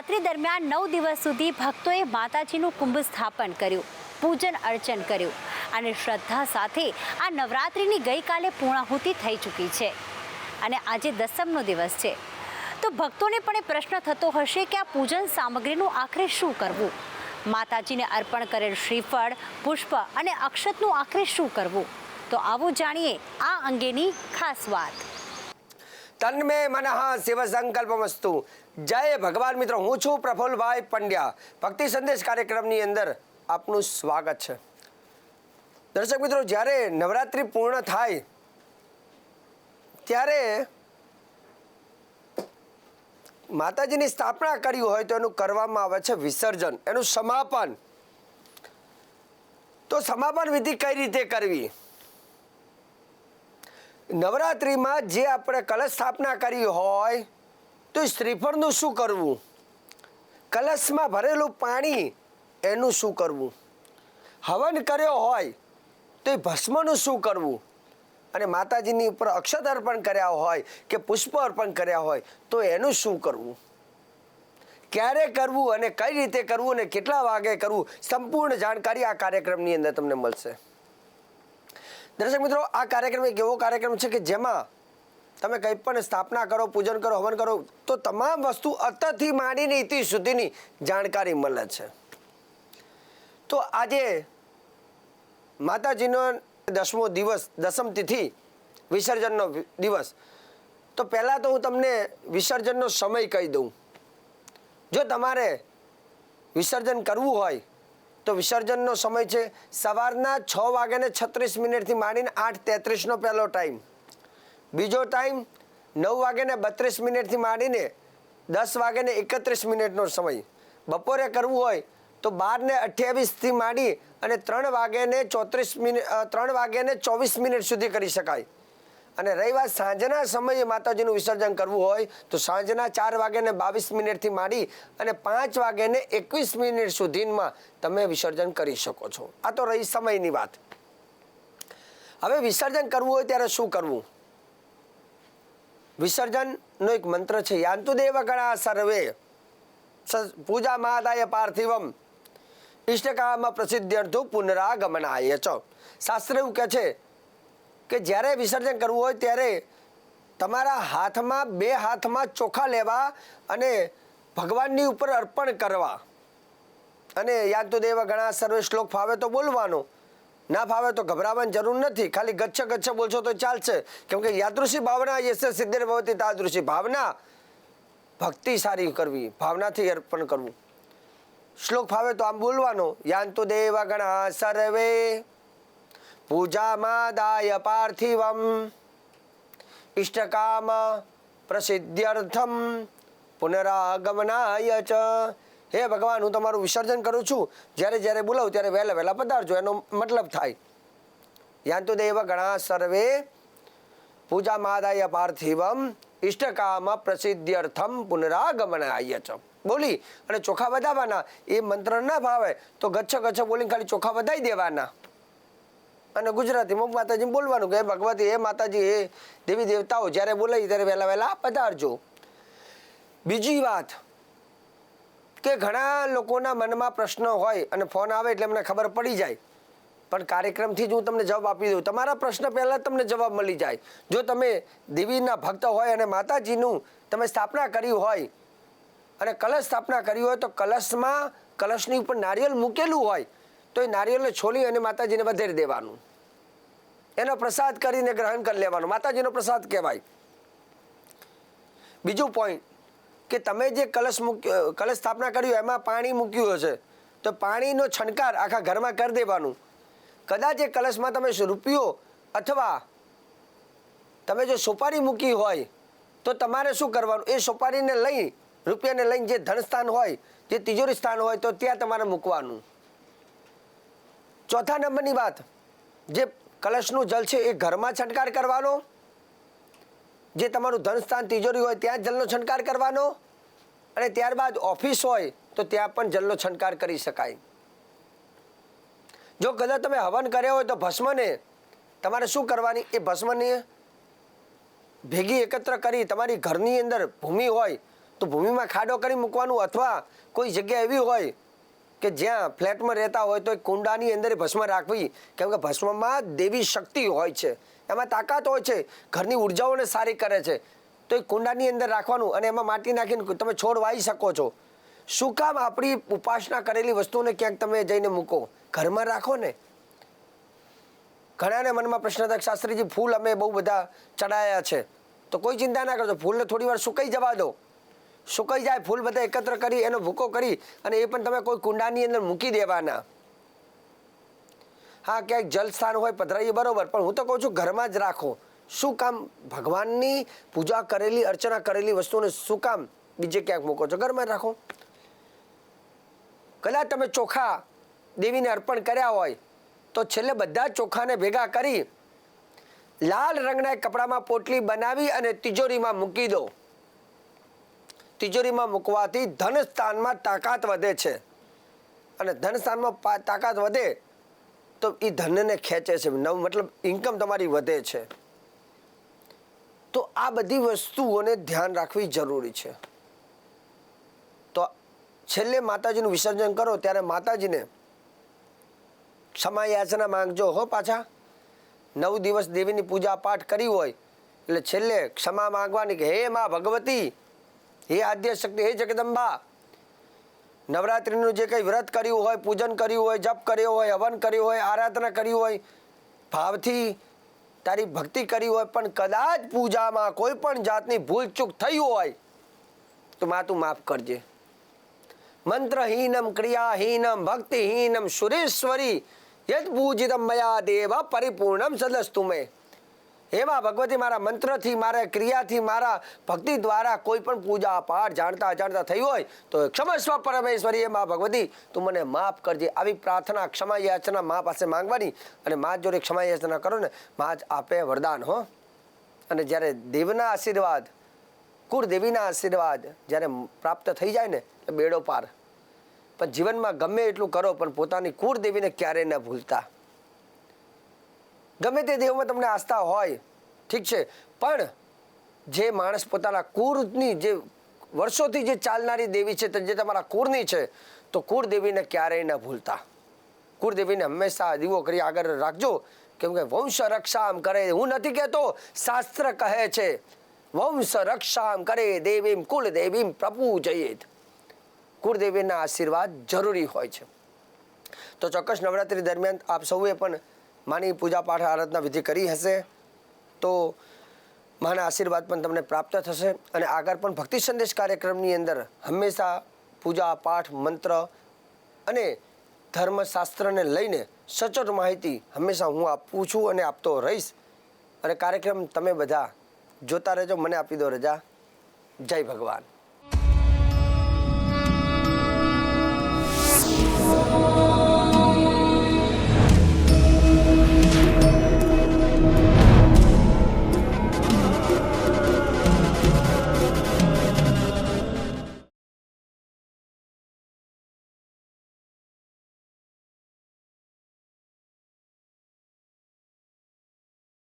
નવરાત્રી દરમિયાન નવ દિવસ સુધી ભક્તોએ માતાજીનું કુંભ સ્થાપન કર્યું, પૂજન અર્ચન કર્યું અને શ્રદ્ધા સાથે આ નવરાત્રિની ગઈકાલે પૂર્ણાહુતિ થઈ ચૂકી છે અને આજે દસમનો દિવસ છે. તો ભક્તોને પણ એ પ્રશ્ન થતો હશે કે આ પૂજન સામગ્રીનું આખરે શું કરવું? માતાજીને અર્પણ કરેલ શ્રીફળ, પુષ્પ અને અક્ષતનું આખરે શું કરવું? તો આવો જાણીએ આ અંગેની ખાસ વાત. તન્મે મનઃ શિવ સંકલ્પમસ્તુ જય ભગવાન મિત્રો હું છું પ્રફુલભાઈ પંડ્યા ભક્તિ સંદેશ કાર્યક્રમની અંદર આપનું સ્વાગત છે દર્શક મિત્રો જ્યારે નવરાત્રિ પૂર્ણ થાય ત્યારે માતાજીની સ્થાપના કરી હોય તો એનું કરવામાં આવે છે વિસર્જન એનું સમાપન તો સમાપન વિધિ કઈ રીતે કરવી નવરાત્રિમાં જે આપણે કલશ સ્થાપના કરી હોય, તો શ્રીફળનું શું કરવું? કલશમાં ભરેલું પાણી એનું શું કરવું? હવન કર્યો હોય, તો એ ભસ્મનું શું કરવું? અને માતાજીની ઉપર અક્ષત અર્પણ કર્યા હોય કે પુષ્પ અર્પણ કર્યા હોય, તો એનું શું કરવું? ક્યારે કરવું અને કઈ રીતે કરવું અને કેટલા વાગે કરવું? સંપૂર્ણ જાણકારી આ કાર્યક્રમની અંદર તમને મળશે. દર્શક મિત્રો, આ કાર્યક્રમ એક એવો કાર્યક્રમ છે કે જેમાં તમે કંઈ પણ સ્થાપના કરો, પૂજન કરો, હવન કરો, તો તમામ વસ્તુ અતથી માંડીને ઇતિ સુધીની જાણકારી મળે છે. તો આજે માતાજીનો દસમો દિવસ, દસમ તિથિ, વિસર્જનનો દિવસ. તો પહેલાં તો હું તમને વિસર્જનનો સમય કહી દઉં. જો તમારે વિસર્જન કરવું હોય તો વિસર્જનનો સમય છે સવારના છ વાગ્યાને છત્રીસ મિનિટથી માંડીને આઠ તેત્રીસનો પહેલો ટાઈમ. બીજો ટાઈમ નવ વાગ્યાને બત્રીસ મિનિટથી માંડીને દસ વાગ્યાને એકત્રીસ મિનિટનો સમય. બપોરે કરવું હોય તો બારને અઠ્યાવીસથી માંડી અને ત્રણ વાગ્યાને ચોત્રીસ મિનિટ ત્રણ વાગ્યાને ચોવીસ મિનિટ સુધી કરી શકાય. અને રહી વાત સાંજના સમયે માતાજીનું વિસર્જન કરવું હોય તો સાંજના ચાર વાગ્યાને બાવીસ મિનિટથી માંડી અને પાંચ વાગ્યાને એકવીસ મિનિટ સુધીમાં તમે વિસર્જન કરી શકો છો. આ તો રહી સમયની વાત. હવે વિસર્જન કરવું હોય ત્યારે શું કરવું? વિસર્જનનો એક મંત્ર છે, યાંતુદેવ ગણા સર્વે પૂજા મહાદાય પાર્થિવમ ઇષ્ટકામ પ્રસિદ્ધ્યર્થો પુનરાગમનાય ચ. શાસ્ત્ર એવું કહે છે કે જ્યારે વિસર્જન કરવું હોય ત્યારે તમારા હાથમાં બે હાથમાં ચોખા લેવા અને ભગવાનની ઉપર અર્પણ કરવા. અને યાદ તો દેવા ઘણા સર્વે શ્લોક ફાવે તો બોલવાનો. ના ફાવે તો ગભરાવાની જરૂર નથી. ખાલી ગચ્છ ગચ્છ બોલશો તો ચાલશે. કેમ કે યાદૃશી ભાવના યશ સિદ્ધિર ભવતી તાદૃશી. ભાવના ભક્તિ સારી કરવી. ભાવનાથી અર્પણ કરવું. શ્લોક ફાવે તો આમ બોલવાનો. યાન તો દેવા ગણા સર્વે પૂજામાદાય પાર્થિવમ ઇષ્ટકામ પ્રસિદ્ધ્યર્થમ પુનરાગમનાય ચ હે ભગવાન હું તમારું વિસર્જન કરું છું. જ્યારે જ્યારે બોલાવું ત્યારે વહેલા વહેલા પધારજો, એનો મતલબ થાય. યાંતુ દેવ ગણા સર્વે પૂજા માદાય પાર્થિવમ ઇષ્ટકામ પ્રસિદ્ધ્યર્થમ પુનરાગમનાય ચ. બોલી, અને ચોખા વધાવવાના એ મંત્ર ના ભાવે તો ગચ્છ ગચ્છ બોલીને ખાલી ચોખા વધાઈ દેવાના. અને ગુજરાતીમાં માતાજીને બોલવાનું કે ભગવતી, હે માતાજી, હે દેવી દેવતાઓ, જ્યારે બોલાય ત્યારે વહેલા વહેલા પધારજો. બીજી વાત કે ઘણા લોકોના મનમાં પ્રશ્ન હોય અને ફોન આવે એટલે એમને ખબર પડી જાય. પણ કાર્યક્રમથી જ હું તમને જવાબ આપી દઉં. તમારા પ્રશ્ન પહેલાં તમને જવાબ મળી જાય. જો તમે દેવીના ભક્ત હોય અને માતાજીનું તમે સ્થાપના કરી હોય અને કલશ સ્થાપના કરી હોય, તો કલશમાં કલશની ઉપર નારિયેલ મૂકેલું હોય તો એ નારિયેળને છોલી અને માતાજીને વધેરી દેવાનું. એનો પ્રસાદ કરીને ગ્રહણ કરી લેવાનો. માતાજીનો પ્રસાદ કહેવાય. બીજું પોઈન્ટ કે તમે જે કલશ મૂક્યો કલશ સ્થાપના કર્યું એમાં પાણી મૂક્યું હશે તો પાણીનો છંટકાર આખા ઘરમાં કરી દેવાનું. કદાચ એ કલશમાં તમે રૂપિયો અથવા તમે જો સોપારી મૂકી હોય, તો તમારે શું કરવાનું? એ સોપારીને લઈ, રૂપિયાને લઈને જે ધનસ્થાન હોય, જે તિજોરી સ્થાન હોય, તો ત્યાં તમારે મૂકવાનું. ચોથા નંબરની વાત, જે કલશનું જલ છે એ ઘરમાં છંટકાર કરવાનો, જે તમારું ધનસ્થાન તિજોરી હોય ત્યાં જલનો છંટકાર કરવાનો, અને ત્યારબાદ ઓફિસ હોય તો ત્યાં પણ જલનો છંટકાર કરી શકાય. જો કદાચ તમે હવન કર્યો હોય તો ભસ્મને, તમારે શું કરવાની? એ ભસ્મને ભેગી એકત્ર કરી તમારી ઘરની અંદર ભૂમિ હોય તો ભૂમિમાં ખાડો કરી મૂકવાનું અથવા કોઈ જગ્યા એવી હોય કે જ્યાં ફ્લેટમાં રહેતા હોય તો કુંડાની અંદર ભસ્મ રાખવી. કેમ કે ભસ્મમાં દેવી શક્તિ હોય છે. એમાં તાકાત હોય છે. ઘરની ઉર્જાઓને સારી કરે છે. તો એ કુંડાની અંદર રાખવાનું અને એમાં માટી નાખીને તમે છોડ વાવી શકો છો. શું કામ આપણી ઉપાસના કરેલી વસ્તુને ક્યાંક તમે જઈને મૂકો? ઘરમાં રાખો ને. ઘણાને મનમાં પ્રશ્ન થાય શાસ્ત્રીજી, ફૂલ અમે બહુ બધા ચડાયા છે. તો કોઈ ચિંતા ના કરજો. ફૂલને થોડી વાર સુકાઈ જવા દો. સુકાઈ જાય, ફૂલ બધા એકત્ર કરી, એનો ભૂકો કરી અને એ પણ તમે કોઈ કુંડાની અંદર મૂકી દેવાના. હા, ક્યાંક જલ સ્થાન હોય પધરાઈએ, બરોબર, પણ હું તો કહું છું ઘરમાં જ રાખો. શું કામ? ભગવાનની પૂજા કરેલી, અર્ચના કરેલી વસ્તુને શું કામ બીજે ક્યાંક મૂકો છો? ઘરમાં રાખો. કદાચ તમે ચોખા દેવીને અર્પણ કર્યા હોય, તો છેલ્લે બધા ચોખાને ભેગા કરી લાલ રંગના કપડામાં પોટલી બનાવી અને તિજોરીમાં મૂકી દો. તિજોરીમાં મૂકવાથી ધન સ્થાનમાં તાકાત વધે છે. અને ધન સ્થાનમાં તાકાત વધે તો એ ધનને ખેંચે છે. નવ, મતલબ ઇન્કમ તમારી વધે છે. તો આ બધી વસ્તુઓને ધ્યાન રાખવી જરૂરી છે. તો છેલ્લે માતાજીનું વિસર્જન કરો ત્યારે માતાજીને ક્ષમા યાચના માંગજો હો પાછા. નવ દિવસ દેવીની પૂજા પાઠ કરી હોય એટલે છેલ્લે ક્ષમા માંગવાની કે, હે માં ભગવતી હે આદ્ય શક્તિ, હે જગદંબા. નવરાત્રિનું જે કંઈ વ્રત કર્યું હોય, પૂજન કર્યું હોય, જપ કર્યો હોય, હવન કર્યું હોય, આરાધના કરી હોય, ભાવથી તારી ભક્તિ કરી હોય, પણ કદાચ પૂજામાં કોઈ પણ જાતની ભૂલ ચૂક થઈ હોય, તો માં તું માફ કરજે. મંત્રહીનમ ક્રિયાહીનમ ભક્તિહીનમ સુરેશ્વરી, યદ પૂજિતમ મયા દેવ પરિપૂર્ણમ સદસ્તુ મેં. એમાં ભગવતી મારા મંત્રથી, મારા ક્રિયાથી, મારા ભક્તિ દ્વારા કોઈ પણ પૂજા, પાઠ જાણતા જાણતા થઈ હોય, તો ક્ષમસ્વ પરમેશ્વરી એમાં ભગવતી, તું મને માફ કરજે. આવી પ્રાર્થના, ક્ષમા યાચના મા પાસે માંગવાની અને મા જોડે ક્ષમા યાચના કરો ને મા જ આપે વરદાન, હો. અને જ્યારે દેવના આશીર્વાદ, કુળદેવીના આશીર્વાદ જ્યારે પ્રાપ્ત થઈ જાય ને, એટલે બેડો પાર. પણ જીવનમાં ગમે એટલું કરો, પણ પોતાની કુળદેવીને ક્યારેય ન ભૂલતા. ગમે તે દેવમાં તમને આસ્થા હોય, ઠીક છે, પણ જે માણસ પોતાના કુરની જે વર્ષોથી જે ચાલનારી દેવી છે જે તમારા કુરની છે, તો કુળદેવીને ક્યારેય ન ભૂલતા. કુળદેવીને હંમેશા દીવો કરી આગળ રાખજો, કેમ કે વંશ રક્ષામ કરે, હું નથી કહેતો, શાસ્ત્ર કહે છે, વંશ રક્ષામ કરે, દેવીમ કુલ દેવીમ પ્રભુ જઈએ કુળદેવીના આશીર્વાદ જરૂરી હોય છે. તો ચોક્કસ નવરાત્રી દરમિયાન આપ સૌએ પણ માની પૂજા પાઠ આરાધના વિધિ કરી હશે તો માના આશીર્વાદ પણ તમને પ્રાપ્ત થશે અને આગળ પણ ભક્તિ સંદેશ કાર્યક્રમની અંદર હંમેશા પૂજા પાઠ, મંત્ર અને ધર્મશાસ્ત્રને લઈને સચોટ માહિતી હંમેશા હું આપું છું અને આપતો રહીશ. અને કાર્યક્રમ તમે બધા જોતા રહેજો, મને આપી દો રજા. જય ભગવાન.